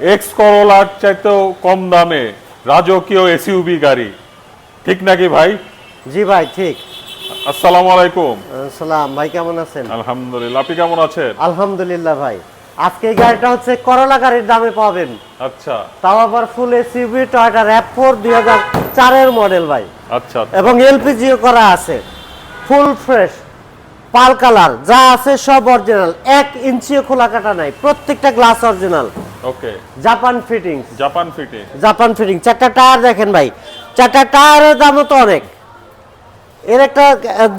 X করোলার চাইতেও কম দামে রাজকীয় এসইউবি গাড়ি। ঠিক নাকি ভাই? জি ভাই ঠিক। আসসালামু আলাইকুম। সালাম ভাই কেমন আছেন? আলহামদুলিল্লাহ আপনি কেমন আছেন? আলহামদুলিল্লাহ ভাই। আজকে গাড়িটা হচ্ছে করলা গাড়ির দামে পাবেন। আচ্ছা। তাও আবার full SUV Toyota RAV four দুই হাজার চারের মডেল ভাই। আচ্ছা এবং এলপিজিও করা আছে। ফুল ফ্রেশ পাল কালার যা আছে সব অরিজিনাল এক ইঞ্চিও খোলা কাটা নাই প্রত্যেকটা glass original okay Japan fittings Japan fitting Japan fitting চারটা টায়ার দেখেন ভাই। চারটা টায়ারের দামও তো অনেক। এর একটা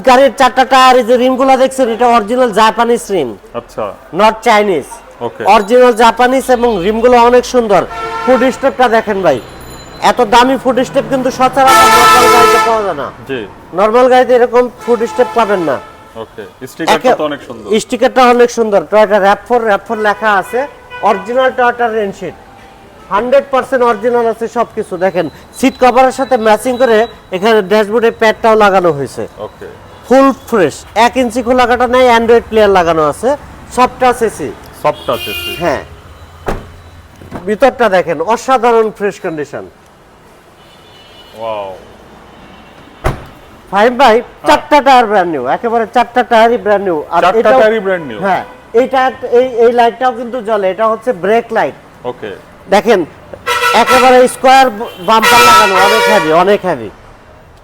গাড়ির চারটা টায়ার যে রিমগুলো দেখছেন এটা অরিজিনাল জাপানিজ রিম আচ্ছা। Not Chinese okay original Japanese এবং রিমগুলো অনেক সুন্দর। ফুড স্টেপটা দেখেন ভাই। এত দামি ফুড স্টেপ কিন্তু সচরাচর নর্মাল গাড়িতে পাওয়া যায় না। জি। নর্মাল গাড়িতে এরকম ফুড স্টেপ পাবেন না। ওকে স্টিকারটা তো অনেক সুন্দর। স্টিকারটা অনেক সুন্দর। Toyota RAV four RAV four লেখা আছে। অরিজিনাল টয়টা রেনশিট হান্ড্রেড পার্সেন্ট অরিজিনাল আছে সবকিছু। দেখেন সিট কভারের সাথে ম্যাচিং করে এখানে ড্যাশবোর্ডে প্যাডটাও লাগানো হয়েছে। ফুল ফ্রেশ এক ইঞ্চি খোলা কাটা নেই অ্যান্ড্রয়েড প্লেয়ার লাগানো আছে। সবটা এসি টাচ এসি হ্যাঁ। ভিতরটা দেখেন অসাধারণ fresh condition wow five by চারটা টায়ার ব্র্যান্ড নিউ একেবারে চারটা টায়ারই ব্র্যান্ড নিউ আর চারটা টায়ারই brand new? হ্যাঁ। এইটা এই এই লাইটটাও কিন্তু জ্বলে এটা হচ্ছে ব্রেক লাইট ওকে দেখেন একেবারে স্কোয়ার বাম্পার লাগানো অনেক হ্যাভি অনেক হ্যাভি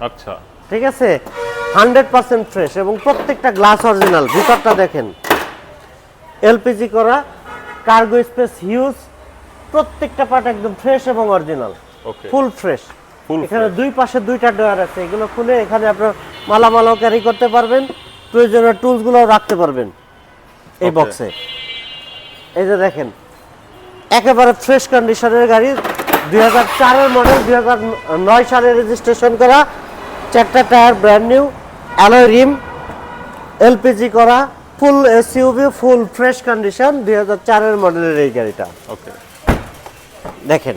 আচ্ছা। ঠিক আছে? হান্ড্রেড পার্সেন্ট ফ্রেশ এবং প্রত্যেকটা গ্লাস অরিজিনাল ভিতরটা দেখেন। এলপিজি করা কার্গো স্পেস হিউজ প্রত্যেকটা পার্ট একদম ফ্রেশ এবং অরিজিনাল ফুল ফ্রেশ এখানে দুই পাশে দুইটা ডয়ার আছে এগুলো খুলে এখানে আপনার মালামালও ক্যারি করতে পারবেন প্রয়োজনীয় টুলসগুলো রাখতে পারবেন। এই বক্সে এই যে দেখেন একেবারে ফ্রেশ কন্ডিশনের গাড়ি দুই হাজার চারের মডেল দুই হাজার নয় সালে রেজিস্ট্রেশন করা চারটা tyre brand new alloy rim LPG করা full SUV full fresh condition দুই হাজার চারের মডেলের এই গাড়িটা। ওকে দেখেন।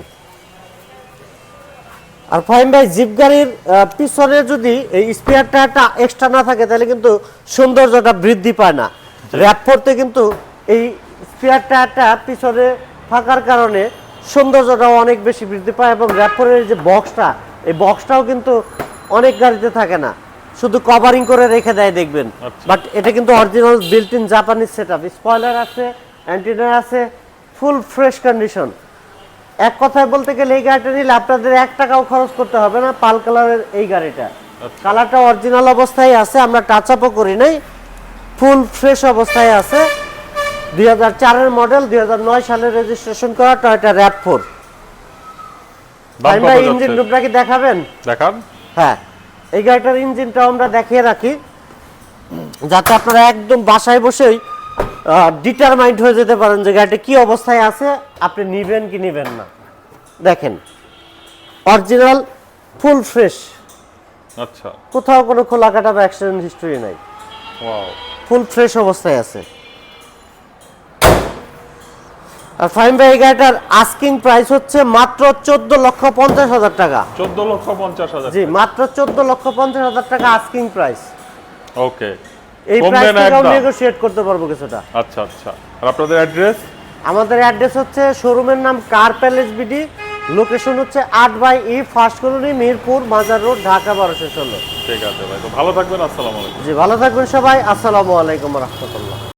আর ফাইন ভাই জিপ গাড়ির পিছনে যদি এই স্পেয়ার টায়ারটা এক্সট্রা না থাকে তাহলে কিন্তু সৌন্দর্যটা বৃদ্ধি পায় না। র্যাপ করতে কিন্তু এই স্পেয়ার টায়ারটা পিছনে থাকার কারণে সৌন্দর্যটাও অনেক বেশি বৃদ্ধি পায় এবং র্যাপরের যে বক্সটা এই বক্সটাও কিন্তু অনেক গাড়িতে থাকে না। শুধু কভারিং করে রেখে দেয় দেখবেন। আচ্ছা। বাট এটা কিন্তু original built in Japanese set up spoiler আছে অ্যান্টিনা আছে ফুল ফ্রেশ কন্ডিশন এক কথায় বলতে গেলে এই গাড়িটা নিলে আপনাদের এক টাকাও খরচ করতে হবে না পাল কালারের এই গাড়িটা। আচ্ছা। কালারটা অরিজিনাল অবস্থায় আছে আমরা টাচ আপও করি নাই। ফুল ফ্রেশ অবস্থায় আছে। দুই হাজার চারের মডেল দুই হাজার নয় সালে রেজিস্ট্রেশন করা টয়টা র্যাপ ফোর কত ইঞ্জিন রুমটা কি দেখাবেন? দেখান। হ্যাঁ এই গাড়িটার ইঞ্জিনটাও আমরা দেখিয়ে রাখি। যাতে আপনারা একদম বাসায় বসেই ডিটারমাইন্ড হয়ে যেতে পারেন যে গাড়িটা কি অবস্থায় আছে আপনি নিবেন কি নিবেন না। দেখেন অরিজিনাল ফুল ফ্রেশ আচ্ছা। কোথাও কোনো খোলা কাটা বা অ্যাক্সিডেন্ট হিস্টরি নাই। ওয়াও ফুল ফ্রেশ অবস্থায় আছে। আর ফাইন ভাই গাড়িটার আস্কিং প্রাইস হচ্ছে মাত্র চোদ্দ লক্ষ পঞ্চাশ হাজার টাকা। চোদ্দ লক্ষ পঞ্চাশ হাজার জি মাত্র চোদ্দ লক্ষ পঞ্চাশ হাজার টাকা আস্কিং প্রাইস ওকে। এই কমবে প্রাইস না নেগোশিয়েট করতে পারব কিছুটা। আচ্ছা আচ্ছা। আর আপনাদের অ্যাড্রেস আমাদের অ্যাড্রেস হচ্ছে শোরুমের নাম কার প্যালেস বিডি লোকেশন হচ্ছে আট by E first colony Mirpur Mazar road Dhaka বারোশো ষোলো। ঠিক আছে ভাই। তো ভালো থাকবেন, আসসালামু আলাইকুম। জি, ভালো থাকবেন সবাই। আসসালামু আলাইকুম রহমতুল্লাহ।